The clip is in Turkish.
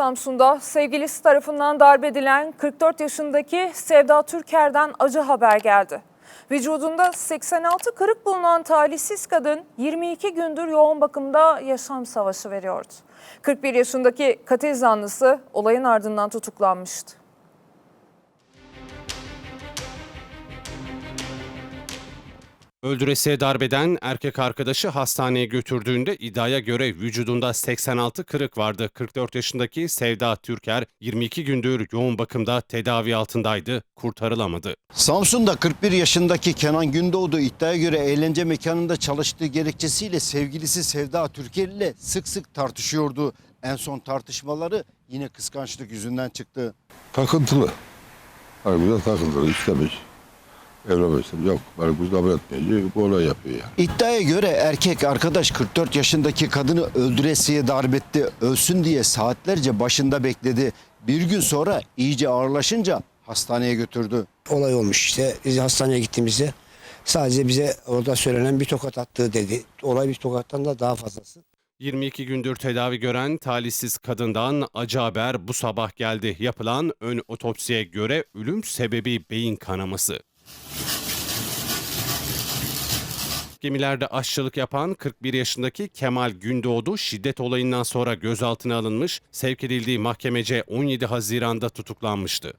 Samsun'da sevgilisi tarafından darp edilen 44 yaşındaki Sevda Türker'den acı haber geldi. Vücudunda 86 kırık bulunan talihsiz kadın 22 gündür yoğun bakımda yaşam savaşı veriyordu. 41 yaşındaki katil zanlısı olayın ardından tutuklanmıştı. Öldüresiye darbeden erkek arkadaşı hastaneye götürdüğünde iddiaya göre vücudunda 86 kırık vardı. 44 yaşındaki Sevda Türker 22 gündür yoğun bakımda tedavi altındaydı, kurtarılamadı. Samsun'da 41 yaşındaki Kenan Gündoğdu iddiaya göre eğlence mekanında çalıştığı gerekçesiyle sevgilisi Sevda Türker ile sık sık tartışıyordu. En son tartışmaları yine kıskançlık yüzünden çıktı. Takıntılı. Harbiden takıntılı istemiş. Evlenmek istemiş. Yok beni kız kabul etmeyecek. Bu olay yapıyor yani. İddiaya göre erkek arkadaş 44 yaşındaki kadını öldüresiye darp etti. Ölsün diye saatlerce başında bekledi. Bir gün sonra iyice ağırlaşınca hastaneye götürdü. olay olmuş işte. Biz hastaneye gittiğimizde sadece bize orada söylenen bir tokat attığı dedi. Olay bir tokattan da daha fazlası. 22 gündür tedavi gören talihsiz kadından acı haber bu sabah geldi. Yapılan ön otopsiye göre ölüm sebebi beyin kanaması. Gemilerde aşçılık yapan 41 yaşındaki Kemal Gündoğdu şiddet olayından sonra gözaltına alınmış, sevk edildiği mahkemece 17 Haziran'da tutuklanmıştı.